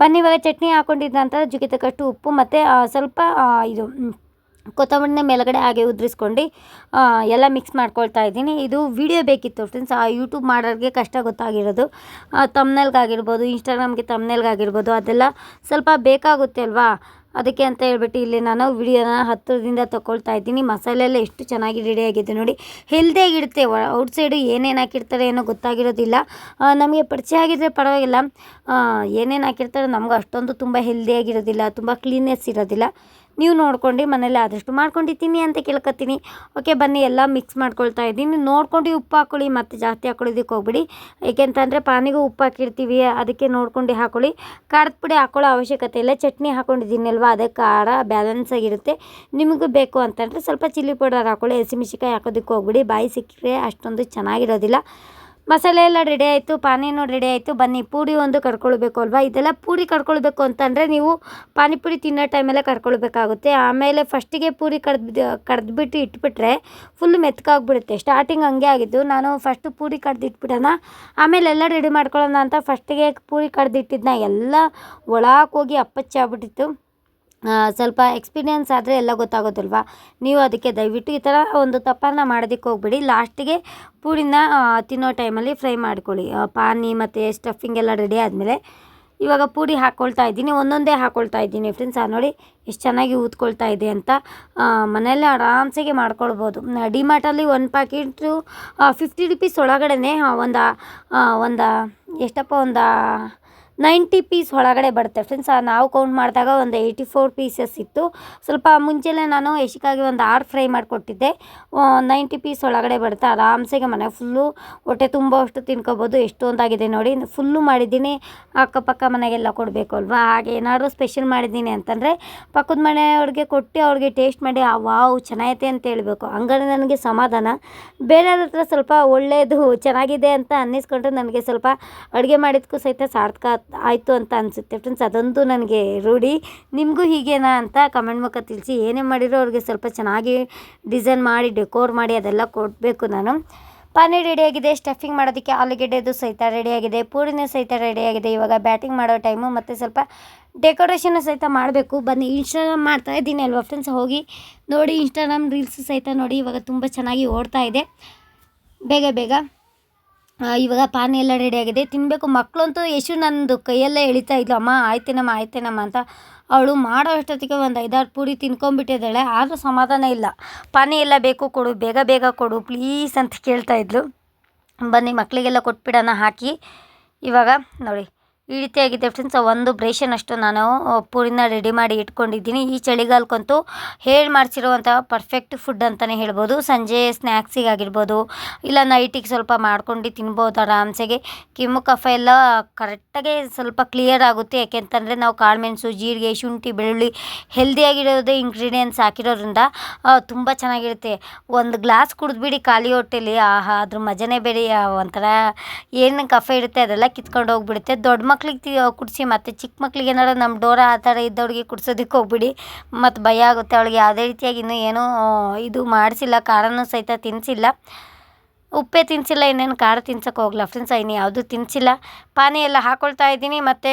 ಬನ್ನಿ, ಇವಾಗ ಚಟ್ನಿ ನಂತರ ಜುಗಿತಕ್ಕಷ್ಟು ಉಪ್ಪು ಮತ್ತು ಸ್ವಲ್ಪ ಇದು ಕೊತ್ತಂಬರಿನ ಮೇಲುಗಡೆ ಹಾಗೆ ಉದುರಿಸ್ಕೊಂಡು ಎಲ್ಲ ಮಿಕ್ಸ್ ಮಾಡ್ಕೊಳ್ತಾ ಇದ್ದೀನಿ. ಇದು ವಿಡಿಯೋ ಬೇಕಿತ್ತು ಫ್ರೆಂಡ್ಸ್ ಆ ಯೂಟ್ಯೂಬ್ ಮಾಡೋರಿಗೆ ಕಷ್ಟ ಗೊತ್ತಾಗಿರೋದು. ತಮ್ನೆಲ್ಗಾಗಿರ್ಬೋದು ಇನ್ಸ್ಟಾಗ್ರಾಮ್ಗೆ ತಮ್ನೆಲ್ಗಾಗಿರ್ಬೋದು ಅದೆಲ್ಲ ಸ್ವಲ್ಪ ಬೇಕಾಗುತ್ತೆ ಅಲ್ವಾ? ಅದಕ್ಕೆ ಅಂತ ಹೇಳ್ಬಿಟ್ಟು ಇಲ್ಲಿ ನಾನು ವಿಡಿಯೋನ ಹತ್ತಿರದಿಂದ ತೊಗೊಳ್ತಾ ಇದ್ದೀನಿ. ಮಸಾಲೆ ಎಲ್ಲ ಎಷ್ಟು ಚೆನ್ನಾಗಿ ರೆಡಿಯಾಗಿದೆ ನೋಡಿ. ಹೆಲ್ದಿಯಾಗಿರುತ್ತೆ ಔಟ್ಸೈಡು ಏನೇನು ಹಾಕಿರ್ತಾರೆ ಏನೋ ಗೊತ್ತಾಗಿರೋದಿಲ್ಲ. ನಮಗೆ ಪರಿಚಯ ಆಗಿದ್ರೆ ಪರವಾಗಿಲ್ಲ. ಏನೇನು ಹಾಕಿರ್ತಾರೆ ನಮ್ಗೆ ಅಷ್ಟೊಂದು ತುಂಬ ಹೆಲ್ದಿಯಾಗಿರೋದಿಲ್ಲ ತುಂಬ ಕ್ಲೀನ್ನೆಸ್ ಇರೋದಿಲ್ಲ. ನೀವು ನೋಡ್ಕೊಂಡು ಮನೇಲಿ ಆದಷ್ಟು ಮಾಡ್ಕೊಂಡಿದ್ದೀನಿ ಅಂತ ಕೇಳ್ಕೊತೀನಿ. ಓಕೆ ಬನ್ನಿ, ಎಲ್ಲ ಮಿಕ್ಸ್ ಮಾಡ್ಕೊಳ್ತಾ ಇದ್ದೀನಿ. ನೋಡ್ಕೊಂಡು ಉಪ್ಪು ಹಾಕ್ಕೊಳ್ಳಿ ಮತ್ತು ಜಾಸ್ತಿ ಹಾಕೊಳ್ಳೋದಕ್ಕೆ ಹೋಗ್ಬಿಡಿ. ಏಕೆಂತಂದರೆ ಪಾನಿಗೂ ಉಪ್ಪು ಹಾಕಿರ್ತೀವಿ, ಅದಕ್ಕೆ ನೋಡ್ಕೊಂಡು ಹಾಕ್ಕೊಳ್ಳಿ ಖಾರದ ಪುಡಿ ಹಾಕೊಳ್ಳೋ ಅವಶ್ಯಕತೆ ಇಲ್ಲ. ಚಟ್ನಿ ಹಾಕ್ಕೊಂಡಿದ್ದೀನಲ್ವ ಅದಕ್ಕೆ ಖಾರ ಬ್ಯಾಲೆನ್ಸ್ ಆಗಿರುತ್ತೆ. ನಿಮಗೂ ಬೇಕು ಅಂತಂದರೆ ಸ್ವಲ್ಪ ಚಿಲ್ಲಿ ಪೌಡರ್ ಹಾಕ್ಕೊಳ್ಳಿ ಹಸಿಮೆಣ್ಸಿಕಾಯಿ ಹಾಕೋದಕ್ಕೆ ಹೋಗ್ಬಿಡಿ. ಬಾಯಿ ಸಿಕ್ಕರೆ ಅಷ್ಟೊಂದು ಚೆನ್ನಾಗಿರೋದಿಲ್ಲ. ಮಸಾಲೆ ಎಲ್ಲ ರೆಡಿ ಆಯಿತು ಪಾನಿನೂ ರೆಡಿ ಆಯಿತು. ಬನ್ನಿ ಪೂರಿ ಒಂದು ಕರ್ಕೊಳ್ಬೇಕು ಅಲ್ವಾ? ಇದೆಲ್ಲ ಪೂರಿ ಕರ್ಕೊಳ್ಬೇಕು ಅಂತಂದರೆ ನೀವು ಪಾನಿಪುರಿ ತಿನ್ನೋ ಟೈಮಲ್ಲೇ ಕರ್ಕೊಳ್ಬೇಕಾಗುತ್ತೆ ಆಮೇಲೆ ಫಸ್ಟಿಗೆ ಪೂರಿ ಕಡ್ದು ಕಡ್ದುಬಿಟ್ಟು ಇಟ್ಬಿಟ್ರೆ ಫುಲ್ ಮೆತ್ಕಾಗ್ಬಿಡುತ್ತೆ. ಸ್ಟಾರ್ಟಿಂಗ್ ಹಂಗೆ ಆಗಿದ್ದು, ನಾನು ಫಸ್ಟು ಪೂರಿ ಕಡ್ದು ಇಟ್ಬಿಡೋಣ ಆಮೇಲೆ ಎಲ್ಲ ರೆಡಿ ಮಾಡ್ಕೊಳ್ಳೋಣ ಅಂತ ಫಸ್ಟಿಗೆ ಪೂರಿ ಕಡ್ದಿಟ್ಟಿದ್ದನ್ನ ಎಲ್ಲ ಒಳಗೆ ಹೋಗಿ ಅಪ್ಪಚ್ಚಿ ಆಗ್ಬಿಟ್ಟಿತ್ತು. ಸ್ವಲ್ಪ ಎಕ್ಸ್ಪೀರಿಯನ್ಸ್ ಆದರೆ ಎಲ್ಲ ಗೊತ್ತಾಗೋದಲ್ವಾ? ನೀವು ಅದಕ್ಕೆ ದಯವಿಟ್ಟು ಈ ಥರ ಒಂದು ತಪ್ಪನ್ನು ಮಾಡೋದಕ್ಕೆ ಹೋಗ್ಬೇಡಿ. ಲಾಸ್ಟಿಗೆ ಪೂರಿನ ತಿನ್ನೋ ಟೈಮಲ್ಲಿ ಫ್ರೈ ಮಾಡ್ಕೊಳ್ಳಿ. ಪಾನಿ ಮತ್ತು ಸ್ಟಫಿಂಗ್ ಎಲ್ಲ ರೆಡಿ ಆದಮೇಲೆ ಇವಾಗ ಪೂರಿ ಹಾಕ್ಕೊಳ್ತಾ ಇದ್ದೀನಿ. ಒಂದೊಂದೇ ಹಾಕ್ಕೊಳ್ತಾ ಇದ್ದೀನಿ ಫ್ರೆಂಡ್ಸ್ ಆ, ನೋಡಿ ಎಷ್ಟು ಚೆನ್ನಾಗಿ ಊದ್ಕೊಳ್ತಾ ಇದೆ ಅಂತ ಮನೆಯಲ್ಲೇ ಆರಾಮ್ಸೆಗೆ ಮಾಡ್ಕೊಳ್ಬೋದು. ಡಿಮಾರ್ಟಲ್ಲಿ ಒಂದು ಪ್ಯಾಕೆಟು ಫಿಫ್ಟಿ ರುಪೀಸ್ ಒಳಗಡೆ ಒಂದು ಒಂದು, ಎಷ್ಟಪ್ಪ, ಒಂದು ನೈಂಟಿ ಪೀಸ್ ಒಳಗಡೆ ಬರುತ್ತೆ ಫ್ರೆಂಡ್ಸ್. ನಾವು ಕೌಂಟ್ ಮಾಡಿದಾಗ ಒಂದು ಏಯ್ಟಿ ಫೋರ್ ಪೀಸಸ್ ಇತ್ತು. ಸ್ವಲ್ಪ ಮುಂಚೆನೇ ನಾನು ಯಶಿಕಾಗಿ ಒಂದು ಆರು ಫ್ರೈ ಮಾಡಿಕೊಟ್ಟಿದ್ದೆ. ನೈಂಟಿ ಪೀಸ್ ಒಳಗಡೆ ಬರುತ್ತೆ. ಆರಾಮ್ಸೆಗೆ ಮನೆ ಫುಲ್ಲು ಹೊಟ್ಟೆ ತುಂಬ ಅಷ್ಟು ತಿನ್ಕೋಬೋದು. ಎಷ್ಟೊಂದಾಗಿದೆ ನೋಡಿ. ಫುಲ್ಲು ಮಾಡಿದ್ದೀನಿ. ಅಕ್ಕಪಕ್ಕ ಮನೆಗೆಲ್ಲ ಕೊಡಬೇಕು ಅಲ್ವಾ ಹಾಗೆ ಏನಾದರೂ ಸ್ಪೆಷಲ್ ಮಾಡಿದ್ದೀನಿ ಅಂತಂದರೆ ಪಕ್ಕದ ಮನೆಯವ್ರಿಗೆ ಕೊಟ್ಟು ಅವ್ರಿಗೆ ಟೇಸ್ಟ್ ಮಾಡಿ, ಆ, ವಾವ್, ಚೆನ್ನಾಗೈತೆ ಅಂತ ಹೇಳಬೇಕು. ಹಂಗಾದ್ರೆ ನನಗೆ ಸಮಾಧಾನ. ಬೇರೆಯವ್ರ ಹತ್ರ ಸ್ವಲ್ಪ ಒಳ್ಳೆಯದು ಚೆನ್ನಾಗಿದೆ ಅಂತ ಅನ್ನಿಸ್ಕೊಂಡ್ರೆ ನನಗೆ ಸ್ವಲ್ಪ ಅಡುಗೆ ಮಾಡಿದ್ದಕ್ಕೂ ಸಹಿತ ಸಾರ್ಥಕ ಆಯಿತು ಅಂತ ಅನಿಸುತ್ತೆ ಫ್ರೆಂಡ್ಸ್ ಅದೊಂದು ನನಗೆ ರೂಢಿ. ನಿಮಗೂ ಹೀಗೇನಾ ಅಂತ ಕಮೆಂಟ್ ಮುಖ ತಿಳಿಸಿ ಏನೇ ಮಾಡಿರೋ ಅವ್ರಿಗೆ ಸ್ವಲ್ಪ ಚೆನ್ನಾಗಿ ಡಿಸೈನ್ ಮಾಡಿ ಡೆಕೋರ್ ಮಾಡಿ ಅದೆಲ್ಲ ಕೊಡಬೇಕು ನಾನು. ಪಾನಿ ರೆಡಿಯಾಗಿದೆ ಸ್ಟಫಿಂಗ್ ಮಾಡೋದಕ್ಕೆ ಆಲೂಗೆಡ್ಡೆದು ಸಹಿತ ರೆಡಿಯಾಗಿದೆ ಪೂರಿನೂ ಸಹಿತ ರೆಡಿಯಾಗಿದೆ ಇವಾಗ ಬ್ಯಾಟಿಂಗ್ ಮಾಡೋ ಟೈಮು ಮತ್ತು ಸ್ವಲ್ಪ ಡೆಕೋರೇಷನ್ ಸಹಿತ ಮಾಡಬೇಕು. ಬನ್ನಿ ಇನ್ಸ್ಟಾಗ್ರಾಮ್ ಮಾಡ್ತಾ ಇದ್ದೀನಿ ಅಲ್ವಾ ಫ್ರೆಂಡ್ಸ್ ಹೋಗಿ ನೋಡಿ ಇನ್ಸ್ಟಾಗ್ರಾಮ್ ರೀಲ್ಸ್ ಸಹಿತ ನೋಡಿ. ಇವಾಗ ತುಂಬ ಚೆನ್ನಾಗಿ ಓಡ್ತಾ ಇದೆ. ಬೇಗ ಬೇಗ. ಇವಾಗ ಪಾನಿ ಎಲ್ಲ ರೆಡಿಯಾಗಿದೆ ತಿನ್ನಬೇಕು ಮಕ್ಕಳಂತೂ ಯಶು ನಂದು ಕೈಯಲ್ಲೇ ಎಳಿತಾ ಇದ್ಲು. ಅಮ್ಮ ಆಯ್ತೇನಮ್ಮ ಆಯ್ತೇನಮ್ಮ ಅಂತ ಅವಳು ಮಾಡೋ ಅಷ್ಟೊತ್ತಿಗೆ ಒಂದು ಐದಾರು ಪೂರಿ ತಿನ್ಕೊಂಬಿಟ್ಟಿದ್ದಾಳೆ ಆದರೂ ಸಮಾಧಾನ ಇಲ್ಲ. ಪಾನಿ ಎಲ್ಲ ಬೇಕು ಕೊಡು, ಬೇಗ ಬೇಗ ಕೊಡು ಪ್ಲೀಸ್ ಅಂತ ಕೇಳ್ತಾ ಇದ್ಲು. ಬನ್ನಿ ಮಕ್ಕಳಿಗೆಲ್ಲ ಕೊಟ್ಬಿಡೋಣ, ಹಾಕಿ. ಇವಾಗ ನೋಡಿ. ಈ ರೀತಿಯಾಗಿದೆ ಫ್ರೆಂಡ್ಸ್. ಒಂದು ಬ್ರೇಷನ್ನಷ್ಟು ನಾನು ಪೂರಿನ ರೆಡಿ ಮಾಡಿ ಇಟ್ಕೊಂಡಿದ್ದೀನಿ. ಈ ಚಳಿಗಾಲಕ್ಕಂತೂ ಹೇಳಿ ಮಾಡಿಸಿರುವಂಥ ಪರ್ಫೆಕ್ಟ್ ಫುಡ್ ಅಂತಲೇ ಹೇಳ್ಬೋದು. ಸಂಜೆ ಸ್ನ್ಯಾಕ್ಸಿಗೆ ಆಗಿರ್ಬೋದು, ಇಲ್ಲ ನೈಟಿಗೆ ಸ್ವಲ್ಪ ಮಾಡ್ಕೊಂಡು ತಿನ್ಬೋದು ಆರಾಮ್ಸೆಗೆ. ಕೆಮ್ಮು, ಕಫ ಎಲ್ಲ ಕರೆಕ್ಟಾಗಿ ಸ್ವಲ್ಪ ಕ್ಲಿಯರ್ ಆಗುತ್ತೆ. ಯಾಕೆಂತಂದರೆ ನಾವು ಕಾಳುಮೆಣಸು, ಜೀರಿಗೆ, ಶುಂಠಿ, ಬೆಳ್ಳುಳ್ಳಿ ಹೆಲ್ದಿಯಾಗಿರೋದೇ ಇಂಗ್ರೀಡಿಯೆಂಟ್ಸ್ ಹಾಕಿರೋದ್ರಿಂದ ತುಂಬ ಚೆನ್ನಾಗಿರುತ್ತೆ. ಒಂದು ಗ್ಲಾಸ್ ಕುಡಿದ್ಬಿಡಿ ಖಾಲಿ ಹೊಟ್ಟೆಲಿ, ಆಹಾ, ಅದ್ರ ಮಜನೇ ಬೇರೆ. ಒಂಥರ ಏನು ಕಫ ಇರುತ್ತೆ ಅದೆಲ್ಲ ಕಿತ್ಕೊಂಡು ಹೋಗ್ಬಿಡುತ್ತೆ ದೊಡ್ಡ ಮಕ್ಳಿಗೆ ಕುಡಿಸಿ ಮತ್ತು ಚಿಕ್ಕ ಮಕ್ಳಿಗೆ ಏನಾರ ನಮ್ಮ ಡೋರ ಆ ಥರ ಇದ್ದವ್ರಿಗೆ ಕುಡ್ಸೋದಕ್ಕೆ ಹೋಗ್ಬಿಡಿ. ಮತ್ತು ಭಯ ಆಗುತ್ತೆ ಅವಳಿಗೆ. ಯಾವುದೇ ರೀತಿಯಾಗಿ ಇನ್ನೂ ಏನೂ ಇದು ಮಾಡಿಸಿಲ್ಲ. ಖಾರನೂ ಸಹಿತ ತಿನ್ನಿಸಿಲ್ಲ ಉಪ್ಪೇ ತಿನ್ನಿಸಿಲ್ಲ ಇನ್ನೇನು ಖಾರ ತಿನ್ಸಕ್ಕೆ ಹೋಗಲ್ಲ ಫ್ರೆಂಡ್ಸ್ ಇನ್ನು ಯಾವುದೂ ತಿನ್ನಿಸಿಲ್ಲ ಪಾನಿ ಎಲ್ಲ ಹಾಕ್ಕೊಳ್ತಾ ಇದ್ದೀನಿ. ಮತ್ತು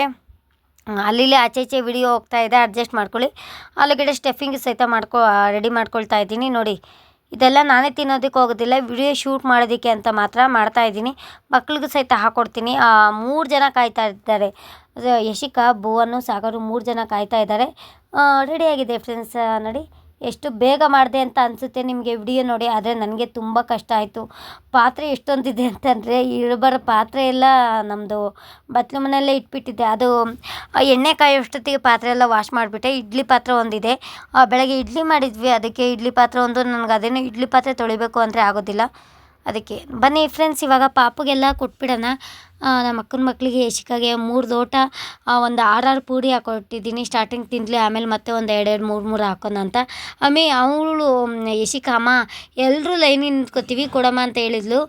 ಅಲ್ಲಿಲ್ಲೇ ಆಚೆ ಈಚೆ ವಿಡಿಯೋ ಹೋಗ್ತಾ ಇದೆ. ಅಡ್ಜಸ್ಟ್ ಮಾಡ್ಕೊಳ್ಳಿ. ಆಲೂಗಡ್ಡೆ ಸ್ಟಫಿಂಗ್ ಸಹಿತ ಮಾಡ್ಕೊ ರೆಡಿ ಮಾಡ್ಕೊಳ್ತಾ ಇದ್ದೀನಿ. ನೋಡಿ ಇದೆಲ್ಲ ನಾನೇ ತಿನ್ನೋದಕ್ಕೆ ಹೋಗೋದಿಲ್ಲ ವಿಡಿಯೋ ಶೂಟ್ ಮಾಡೋದಕ್ಕೆ ಅಂತ ಮಾತ್ರ ಮಾಡ್ತಾ ಇದ್ದೀನಿ. ಮಕ್ಳಿಗೂ ಸಹಿತ ಹಾಕ್ಕೊಡ್ತೀನಿ ಮೂರು ಜನ ಕಾಯ್ತಾ ಇದ್ದಾರೆ. ಯಶಿಕಾ, ಭುವನ್, ಸಾಗರು ಮೂರು ಜನ ಕಾಯ್ತಾ ಇದ್ದಾರೆ. ರೆಡಿ ಆಗಿದೆ ಫ್ರೆಂಡ್ಸ್ ನೋಡಿ. ಎಷ್ಟು ಬೇಗ ಮಾಡಿದೆ ಅಂತ ಅನಿಸುತ್ತೆ ನಿಮಗೆ ವಿಡಿಯೋ ನೋಡಿ, ಆದರೆ ನನಗೆ ತುಂಬ ಕಷ್ಟ ಆಯಿತು. ಪಾತ್ರೆ ಎಷ್ಟೊಂದಿದೆ ಅಂತಂದರೆ, ಇಳ್ಬರ ಪಾತ್ರೆ ಎಲ್ಲ ನಮ್ಮದು ಬತ್ಲು ಮನೆಯಲ್ಲೇ ಇಟ್ಬಿಟ್ಟಿದ್ದೆ. ಅದು ಎಣ್ಣೆ ಕಾಯೋಷ್ಟೊತ್ತಿಗೆ ಪಾತ್ರೆ ಎಲ್ಲ ವಾಶ್ ಮಾಡಿಬಿಟ್ಟೆ. ಇಡ್ಲಿ ಪಾತ್ರೆ ಒಂದಿದೆ. ಬೆಳಗ್ಗೆ ಇಡ್ಲಿ ಮಾಡಿದ್ವಿ. ಅದಕ್ಕೆ ಇಡ್ಲಿ ಪಾತ್ರೆ ಒಂದು, ನನಗೆ ಅದೇನು ಇಡ್ಲಿ ಪಾತ್ರೆ ತೊಳಿಬೇಕು ಅಂದರೆ ಆಗೋದಿಲ್ಲ. ಅದಕ್ಕೆ, ಬನ್ನಿ ಫ್ರೆಂಡ್ಸ್ ಇವಾಗ ಪಾಪುಗೆಲ್ಲ ಕೊಟ್ಬಿಡೋಣ. ನಮ್ಮ ಅಕ್ಕನ ಮಕ್ಕಳಿಗೆ ಯಶಿಕಾಗೆ ಮೂರು ದೋಟ ಒಂದು ಒಂದು ಆರು ಪೂರಿ ಹಾಕೊಟ್ಟಿದ್ದೀನಿ. ಸ್ಟಾರ್ಟಿಂಗ್ ತಿನ್ನಲಿ ಆಮೇಲೆ ಮತ್ತೆ ಒಂದು ಎರಡೆರಡು ಮೂರು ಮೂರು ಹಾಕೋಣ ಅಂತ. ಆಮೇಲೆ ಅವಳು ಯಶಿಕಾ ಅಮ್ಮ ಎಲ್ಲರೂ ಲೈನಿಗೆ ನಿಂತ್ಕೋತೀವಿ, ಕೊಡಮ್ಮ ಅಂತ ಹೇಳಿದ್ಲು.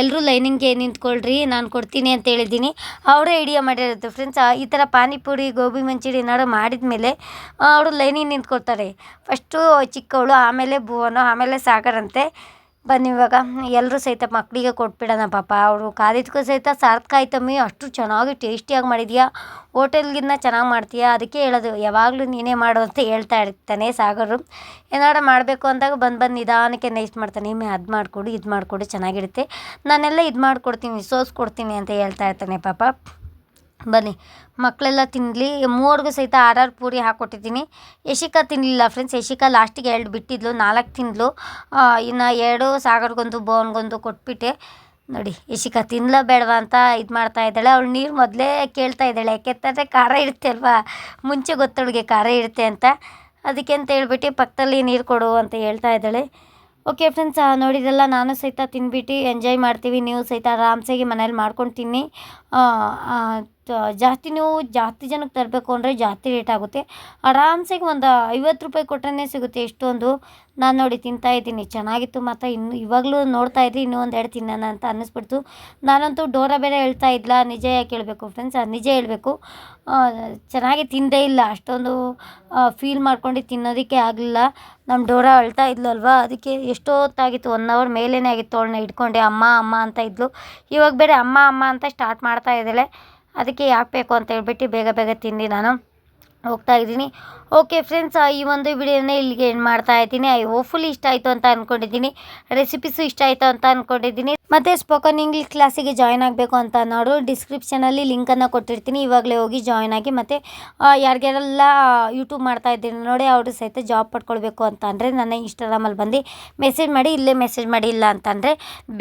ಎಲ್ಲರೂ ಲೈನಿಂಗ್ಗೆ ನಿಂತ್ಕೊಳ್ರಿ, ನಾನು ಕೊಡ್ತೀನಿ ಅಂತ ಹೇಳಿದ್ದೀನಿ. ಅವರೇ ಐಡಿಯಾ ಮಾಡಿರೋದು. ಫ್ರೆಂಡ್ಸ್ ಈ ಥರ ಪಾನಿಪುರಿ, ಗೋಬಿ ಮಂಚೂರಿ ಏನಾರು ಮಾಡಿದ ಮೇಲೆ ಅವರು ಲೈನಿಗೆ ನಿಂತ್ಕೊಳ್ತಾರೆ. ಫಸ್ಟು ಚಿಕ್ಕವಳು, ಆಮೇಲೆ ಭುವನು, ಆಮೇಲೆ ಸಾಗರಂತೆ ಬನ್ನಿ ಇವಾಗ. ಎಲ್ಲರೂ ಸಹಿತ ಮಕ್ಕಳಿಗೆ ಕೊಟ್ಬಿಡೋಣ ಪಾಪ. ಅವರು ಕಾದಿದ್ಕೂ ಸಹಿತ ಸಾರ್ಥಕ ಆಯ್ತಮ್ಮಿ ಅಷ್ಟು ಚೆನ್ನಾಗಿ ಟೇಸ್ಟಿಯಾಗಿ ಮಾಡಿದ್ಯಾ? ಹೋಟೆಲ್ಗಿನ್ನ ಚೆನ್ನಾಗಿ ಮಾಡ್ತೀಯಾ? ಅದಕ್ಕೆ ಹೇಳೋದು, ಯಾವಾಗಲೂ ನೀನೇ ಮಾಡು ಅಂತ ಹೇಳ್ತಾ ಇರ್ತಾನೆ ಸಾಗರು. ಏನಾರು ಮಾಡಬೇಕು ಅಂದಾಗ ಬಂದು ಬಂದು ನಿಧಾನಕ್ಕೆ ನೈಸ್ ಮಾಡ್ತಾನೆ. ಮೇ ಅದು ಮಾಡಿಕೊಡು, ಇದು ಮಾಡಿಕೊಡು, ಚೆನ್ನಾಗಿರುತ್ತೆ. ನಾನೆಲ್ಲ ಇದು ಮಾಡಿಕೊಡ್ತೀನಿ ಸೋಸ್ ಕೊಡ್ತೀನಿ ಅಂತ ಹೇಳ್ತಾ ಇರ್ತಾನೆ ಪಾಪ. ಬನ್ನಿ ಮಕ್ಕಳೆಲ್ಲ ತಿನ್ನಲಿ ಮೂವರಿಗೂ ಸಹಿತ ಆರಾರು ಪೂರಿ ಹಾಕ್ಕೊಟ್ಟಿದ್ದೀನಿ ಯಶಿಕಾ ತಿನ್ನಲಿಲ್ಲ ಫ್ರೆಂಡ್ಸ್ ಯಶಿಕಾ ಲಾಸ್ಟಿಗೆ ಎರಡು ಬಿಟ್ಟಿದ್ಲು, ನಾಲ್ಕು ತಿಂದಳು ಇನ್ನು ಎರಡು ಸಾಗರ್ಗೊಂದು ಬೋನ್ಗೊಂದು ಕೊಟ್ಬಿಟ್ಟೆ. ನೋಡಿ, ಯಶಿಕಾ ತಿನ್ಲ ಬೇಡವಾ ಅಂತ ಇದು ಮಾಡ್ತಾ ಇದ್ದಾಳೆ. ಅವಳು ನೀರು ಮೊದಲೇ ಕೇಳ್ತಾ ಇದ್ದಾಳೆ ಯಾಕೆತ್ತಂದರೆ ಖಾರ ಇರುತ್ತೆ ಅಲ್ವಾ? ಮುಂಚೆ ಗೊತ್ತವಳಿಗೆ ಖಾರ ಇರುತ್ತೆ ಅಂತ. ಅದಕ್ಕೆ ಅಂತ ಹೇಳ್ಬಿಟ್ಟು ಪಕ್ಕದಲ್ಲಿ ನೀರು ಕೊಡು ಅಂತ ಹೇಳ್ತಾ ಇದ್ದಾಳೆ. ಓಕೆ ಫ್ರೆಂಡ್ಸ್ ನೋಡಿದ್ರಲ್ಲ ನಾನು ಸಹಿತ ತಿನ್ಬಿಟ್ಟು ಎಂಜಾಯ್ ಮಾಡ್ತೀವಿ. ನೀವು ಸಹಿತ ಆರಾಮ್ಸಾಗಿ ಮನೇಲಿ ಮಾಡ್ಕೊಂಡು ತಿನ್ನಿ. ಜಾಸ್ತಿ ನೀವು ಜಾಸ್ತಿ ಜನಕ್ಕೆ ತರಬೇಕು ಅಂದರೆ ಜಾಸ್ತಿ ರೇಟ್ ಆಗುತ್ತೆ. ಆರಾಮ್ಸಾಗಿ ಒಂದು ಐವತ್ತು ರೂಪಾಯಿ ಕೊಟ್ಟರೆ ಸಿಗುತ್ತೆ ಎಷ್ಟೊಂದು ನಾನು ನೋಡಿ ತಿಂತಾ ಇದ್ದೀನಿ. ಚೆನ್ನಾಗಿತ್ತು ಮತ್ತು ಇನ್ನು ಇವಾಗಲೂ ನೋಡ್ತಾ ಇದ್ರಿ, ಇನ್ನೂ ಒಂದೆರಡು ತಿನ್ನೋಣ ಅಂತ ಅನ್ನಿಸ್ಬಿಡ್ತು. ನಾನಂತೂ ಡೋರ ಬೇರೆ ಹೇಳ್ತಾ ಇದ್ಲ. ನಿಜ ಕೇಳಬೇಕು ಫ್ರೆಂಡ್ಸ್ ಫ್ರೆಂಡ್ಸ್ ನಿಜ ಹೇಳಬೇಕು. ಚೆನ್ನಾಗಿ ತಿಂದೇ ಇಲ್ಲ. ಅಷ್ಟೊಂದು ಫೀಲ್ ಮಾಡ್ಕೊಂಡು ತಿನ್ನೋದಕ್ಕೆ ಆಗಲಿಲ್ಲ. ನಮ್ಮ ಡೋರ ಅಳ್ತಾ ಇದ್ಲು ಅಲ್ವಾ ಅದಕ್ಕೆ ಎಷ್ಟೊತ್ತಾಗಿತ್ತು? ಒನ್ ಅವರ್ ಮೇಲೇ ಆಗಿತ್ತು ಅವಳನ್ನ ಇಟ್ಕೊಂಡೆ ಅಮ್ಮ ಅಮ್ಮ ಅಂತ ಇದ್ಲು. ಇವಾಗ ಬೇರೆ ಅಮ್ಮ ಅಮ್ಮ ಅಂತ ಸ್ಟಾರ್ಟ್ ಮಾಡ್ತಾ ಇದ್ದಾಳೆ. ಅದಕ್ಕೆ ಯಾಕೆ ಬೇಕು ಅಂತ ಹೇಳ್ಬಿಟ್ಟು ಬೇಗ ಬೇಗ ತಿಂದು ನಾನು. ಹೋಗ್ತಾ ಇದ್ದೀನಿ. ಓಕೆ ಫ್ರೆಂಡ್ಸ್ ಈ ಒಂದು ವಿಡಿಯೋನ ಇಲ್ಲಿಗೆ ಎಂಡ್ ಮಾಡ್ತಾ ಇದ್ದೀನಿ. ಐ ಹೋಪ್ಫುಲಿ ಇಷ್ಟ ಆಯಿತು ಅಂತ ಅಂದ್ಕೊಂಡಿದ್ದೀನಿ ರೆಸಿಪೀಸು ಇಷ್ಟ ಆಯಿತು ಅಂತ ಅಂದ್ಕೊಂಡಿದ್ದೀನಿ ಮತ್ತು ಸ್ಪೋಕನ್ ಇಂಗ್ಲೀಷ್ ಕ್ಲಾಸಿಗೆ ಜಾಯ್ನ್ ಆಗಬೇಕು ಅಂತ ಅನ್ನೋರು ಡಿಸ್ಕ್ರಿಪ್ಷನಲ್ಲಿ ಲಿಂಕನ್ನು ಕೊಟ್ಟಿರ್ತೀನಿ. ಇವಾಗಲೇ ಹೋಗಿ ಜಾಯ್ನ್ ಆಗಿ ಮತ್ತು ಯಾರಿಗೆಲ್ಲ ಯೂಟ್ಯೂಬ್ ಮಾಡ್ತಾ ಇದ್ದೀನಿ ನೋಡಿ, ಅವರು ಸಹಿತ ಜಾಬ್ ಪಡ್ಕೊಳ್ಬೇಕು ಅಂತ ಅಂದರೆ ನನ್ನ ಇನ್ಸ್ಟಾಗ್ರಾಮಲ್ಲಿ ಬಂದು ಮೆಸೇಜ್ ಮಾಡಿ, ಇಲ್ಲೇ ಮೆಸೇಜ್ ಮಾಡಿ, ಇಲ್ಲ ಅಂತಂದರೆ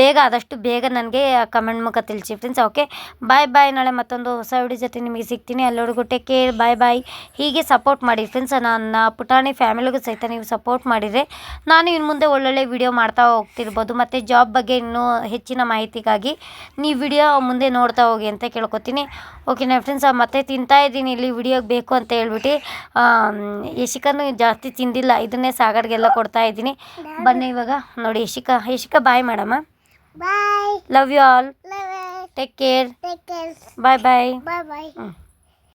ಬೇಗ, ಆದಷ್ಟು ಬೇಗ ನನಗೆ ಕಮೆಂಟ್ ಮುಖ ತಿಳಿಸಿ ಫ್ರೆಂಡ್ಸ್ ಓಕೆ ಬಾಯ್ ಬಾಯ್ ನಾಳೆ ಮತ್ತೊಂದು ಹೊಸ ವಿಡಿಯೋ ಜೊತೆ ನಿಮಗೆ ಸಿಗ್ತೀನಿ. ಅಲ್ಲೋರ್ಗೂ ಟೇಕ್ ಕೇರ್ ಬಾಯ್ ಬಾಯ್ ಹೀಗೆ ಸಪೋರ್ಟ್ ಮಾಡಿ ಫ್ರೆಂಡ್ಸ್ ನನ್ನ ಪುಟಾಣಿ ಫ್ಯಾಮಿಲಿಗೂ ಸಹಿತ ನೀವು ಸಪೋರ್ಟ್ ಮಾಡಿದರೆ ನಾನು ಇನ್ನು ಮುಂದೆ ಒಳ್ಳೊಳ್ಳೆ ವಿಡಿಯೋ ಮಾಡ್ತಾ ಹೋಗ್ತಿರ್ಬೋದು. ಮತ್ತು ಜಾಬ್ ಬಗ್ಗೆ ಇನ್ನೂ ಹೆಚ್ಚಿನ ಮಾಹಿತಿಗಾಗಿ ನೀವು ವಿಡಿಯೋ ಮುಂದೆ ನೋಡ್ತಾ ಹೋಗಿ ಅಂತ ಕೇಳ್ಕೊತೀನಿ. ಓಕೆನಾ ಫ್ರೆಂಡ್ಸ್ ಮತ್ತೆ ತಿಂತಾ ಇದ್ದೀನಿ. ಇಲ್ಲಿ ವಿಡಿಯೋಗೆ ಬೇಕು ಅಂತ ಹೇಳ್ಬಿಟ್ಟು ಯಶಿಕನು ಜಾಸ್ತಿ ತಿಂದಿಲ್ಲ. ಇದನ್ನೇ ಸಾಗರ್ಗೆಲ್ಲ ಕೊಡ್ತಾ ಇದ್ದೀನಿ. ಬನ್ನಿ ಇವಾಗ ನೋಡಿ ಯಶಿಕಾ. ಯಶಿಕಾ ಬಾಯ್ ಮಾಡಮ್ಮ bye love you all take care take care bye bye bye bye